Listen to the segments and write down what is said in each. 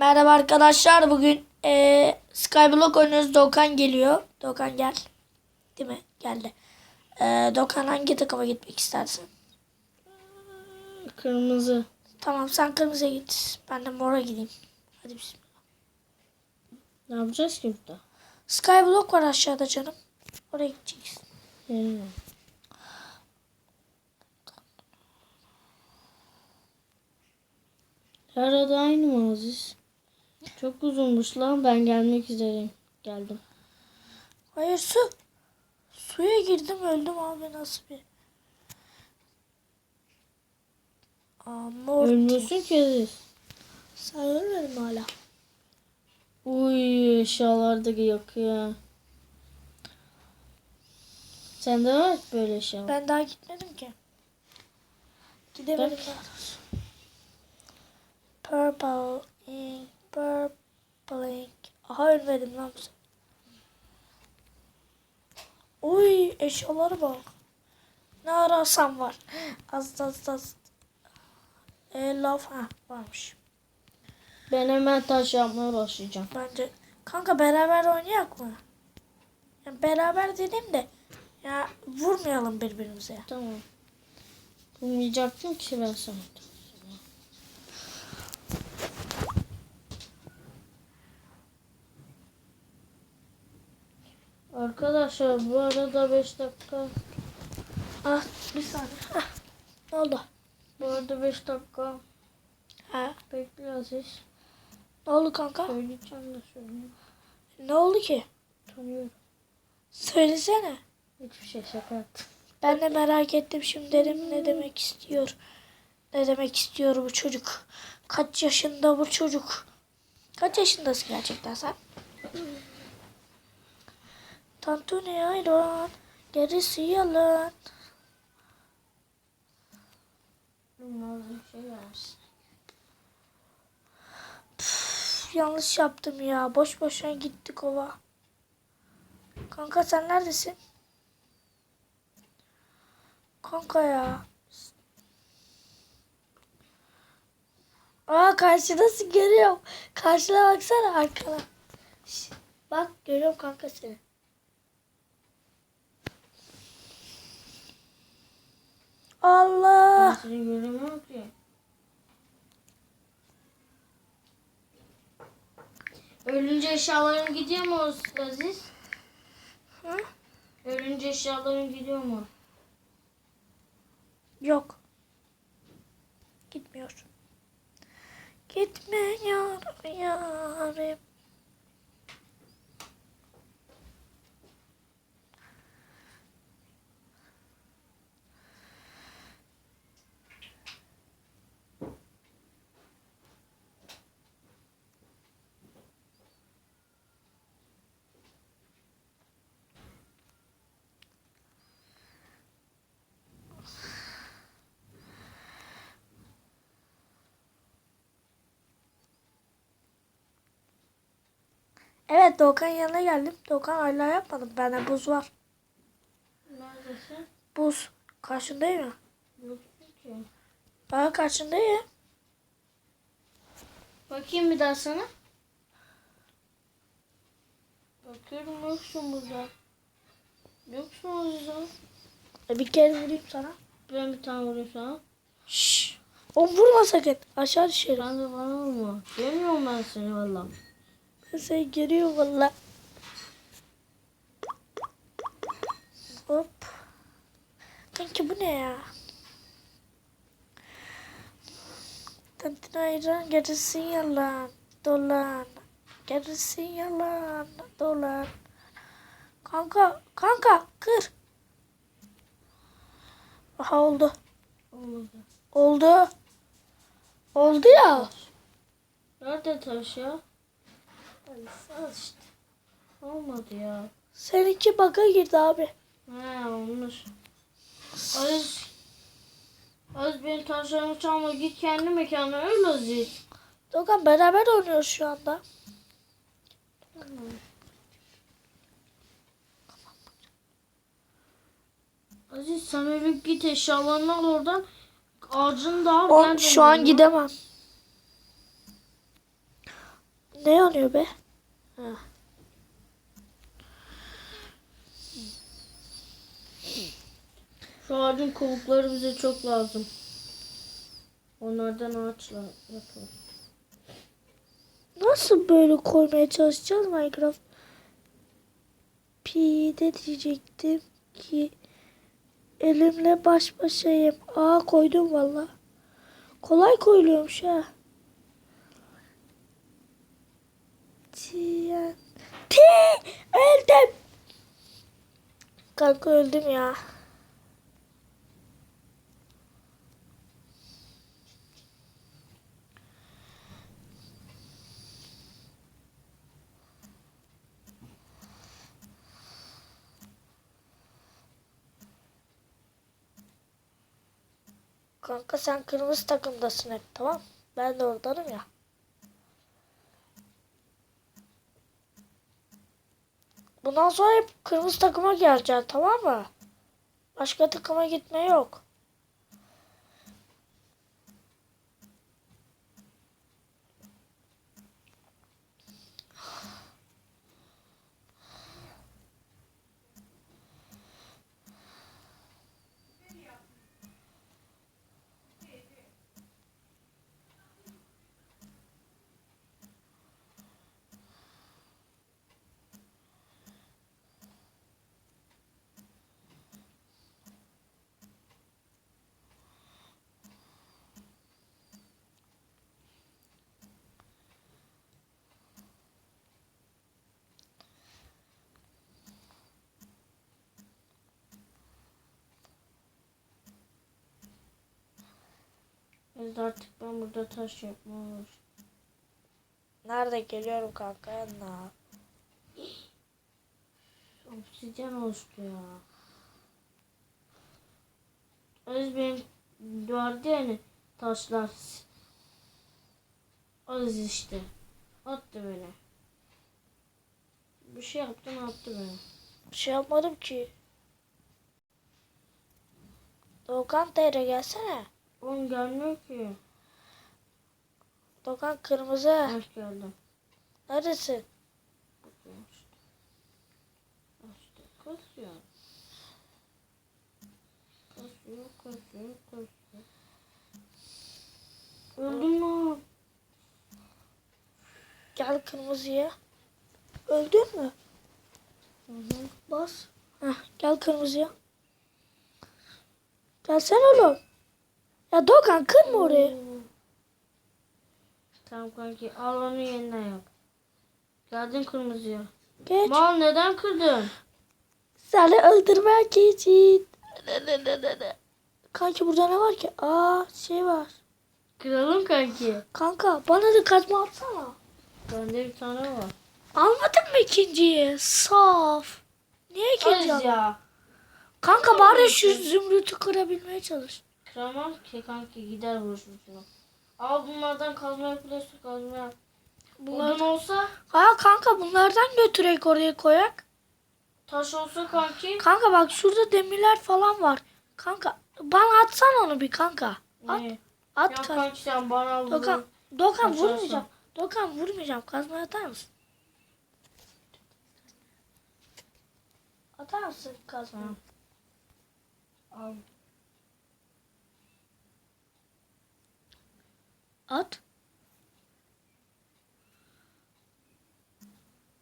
Merhaba arkadaşlar. Bugün eee Skyblock oynuyoruz. Dokan geliyor. Dokan gel. Değil mi? Geldi. Eee Dokan hangi takıma gitmek istersin? Kırmızı. Tamam sen kırmızıya git. Ben de mora gideyim. Hadi bismillah. Ne yapacağız ki burada? Skyblock var aşağıda canım. Oraya gideceksin. He. Her adı aynı mı Aziz? Çok uzunmuş lan. Ben gelmek üzereyim. Geldim. Hayır su. Suya girdim öldüm abi nasıl bir. Aa, mor. Ölmüyorsun ki Aziz. Sen ölmedin hala? Uy eşyalar da yakıyor. Sende var mı böyle eşya? Ben daha gitmedim ki. Gidemedim Bak. daha. Purple ink, purple ink. Aha ölmedim lan. Uy eşyalara bak. Ne arasam var. Az az az. E, laf ha varmış. Ben hemen taş yapmaya başlayacağım. Bence kanka beraber oynayak mı? Yani beraber dedim de ya vurmayalım birbirimize. Tamam. Bulmayacaktım ki ben sana. Arkadaşlar bu arada 5 dakika. Ah bir saniye. Ah, oldu? Bu arada 5 dakika. Ha, Bekle Aziz. ne oldu kanka? Söyleyeceğim de söyleyeyim. Ne oldu ki? Tanıyorum. Söylesene. Hiçbir şey şaka yaptım. Ben de merak ettim şimdi dedim ne demek istiyor. Ne demek istiyor bu çocuk? Kaç yaşında bu çocuk? Kaç yaşındasın gerçekten sen? Tantuni ayran, gerisi yalan. Lazım bir şey versin. Üf, yanlış yaptım ya. Boş boşuna gittik ova. Kanka sen neredesin? Kanka ya. Aa karşıdasın görüyorum. Karşına baksana arkana. Şş, Bak görüyorum kanka seni. Ben Allah. seni göremiyorum ki. Ölünce eşyaların gidiyor mu Aziz? Hı? Ölünce eşyaların gidiyor mu? Yok. Gitmiyor. Gitmiyor yarim. Evet Doğukan yanına geldim. Doğukan hala yapmadım. Bende buz var. Neredesin? Buz. Karşındayım ya. Yoksun ki. Aa karşındayım. Bakayım bir daha sana. Bakıyorum yoksun burada. Yoksun Aziz'e. E, bir kere vurayım sana. Ben bir tane vurayım sana. Şşş. O vurma sakın. Aşağı düşerim. Sen de bana vurma. Görmüyorum ben seni valla. Ben seni görüyorum valla. Hop. Kanki bu ne ya? Tantin ayran gerisi yalan. Dolan. Gerisi yalan. Dolan. Kanka. Kanka. Kır. Aha oldu. Olmadı. Oldu. Oldu ya. Nerede taş ya? Al işte. Olmadı ya. Seninki baka girdi abi. He olmuş. Aziz. Aziz benim taşlarımı çalma git kendi mekanına öyle Aziz. Dokan beraber oynuyoruz şu anda. Aziz sen öyle git eşyalarını al oradan. Ağacını da al. O, şu an gidemem. Ne yanıyor be? Şu ağacın kovukları bize çok lazım. Onlardan ağaçla yapıyoruz. Nasıl böyle koymaya çalışacağız Minecraft? Pi'de diyecektim ki elimle baş başayım. Aa koydum valla. Kolay koyuluyormuş ha. Tiyen. Ti! Öldüm. Kanka öldüm ya. Kanka sen kırmızı takımdasın hep tamam. Ben de oradanım ya. Bundan sonra hep kırmızı takıma geleceksin tamam mı? Başka takıma gitme yok. Biz artık ben burada taş yapmam Nerede geliyorum kanka yanına. Obsidyen oluştu ya. Aziz benim vardı yani taşlar. Aziz işte. Attı beni. Bir şey yaptın attı beni. Bir şey yapmadım ki. Doğukan TR gelsene. Oğlum gelmiyor ki. Doğukan kırmızı. Hoş geldin. Neredesin? Bakıyorum işte. İşte kasıyor. Kasıyor, kasıyor, kasıyor. Öldüm mü? Gel kırmızıya. Öldün mü? Hı hı. Bas. Heh, gel kırmızıya. Gelsene oğlum. Ya Doğukan kırma orayı. Tamam kanki al onu yeniden yap. Geldin kırmızıya. Geç. Mal neden kırdın? Seni öldürmek için. Kanki burada ne var ki? Aa şey var. Kıralım kanki. Kanka bana da kazma atsana. Bende bir tane var. Almadın mı ikinciyi? Saf. Niye ikinci aldın? ya. Kanka bari şu zümrütü kırabilmeye çalış. Kıramam ki kanki gider vuruşmuşuna. Al bunlardan kazma yapılırsa kazma yap. Bunlar... Odun olsa Ha kanka bunlardan götürek oraya koyak. taş olsa kanki. Kanka bak şurada demirler falan var. Kanka bana atsan onu bir kanka. At, Ne? at Ya kanka. sen bana bunu. Dokan, Dokan Kaçarsın. vurmayacağım. Dokan vurmayacağım. Kazma atar mısın? Atar mısın kazma? Al. At.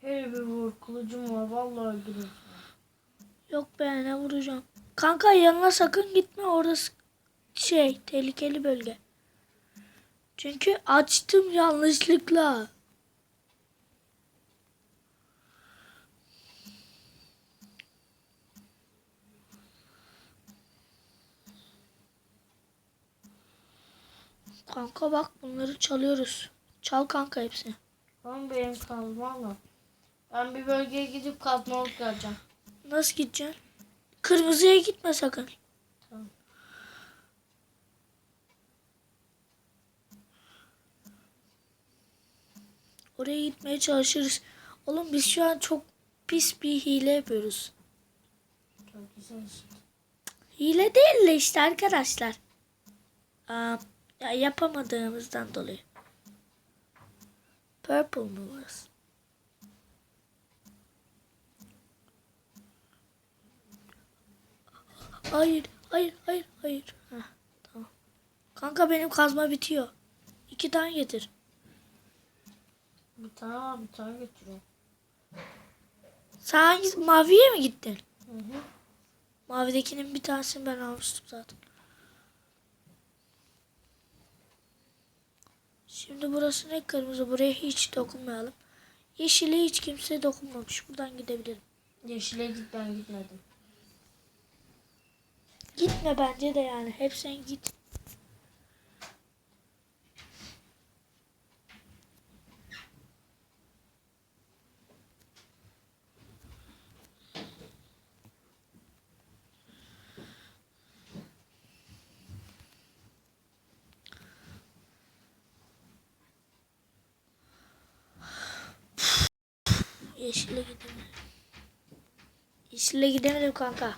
Hele bir vur kılıcım var vallahi öldürürüm. Yok be ne vuracağım. Kanka yanına sakın gitme orası şey tehlikeli bölge. Çünkü açtım yanlışlıkla. Kanka bak bunları çalıyoruz. Çal kanka hepsini. Tamam benim kazmamla. Ben bir bölgeye gidip kazmalık geleceğim. Nasıl gideceksin? Kırmızıya gitme sakın. Tamam. Oraya gitmeye çalışırız. Oğlum biz şu an çok pis bir hile yapıyoruz. Çok güzel işte. Hile değil de işte arkadaşlar. Aa, ya yapamadığımızdan dolayı. Purple mı burası? Hayır, hayır, hayır, hayır. Heh, tamam. Kanka benim kazma bitiyor. İki tane getir. Bir tane var bir tane getiriyorum. Sen hangisi? Maviye mi gittin? Hı hı. Mavidekinin bir tanesini ben almıştım zaten. Şimdi burası ne kırmızı? Buraya hiç dokunmayalım. Yeşile hiç kimse dokunmamış. Buradan gidebilirim. Yeşile git ben gitmedim. Gitme bence de yani. Hep sen git. Yeşile gidemedim. Yeşile gidemedim kanka.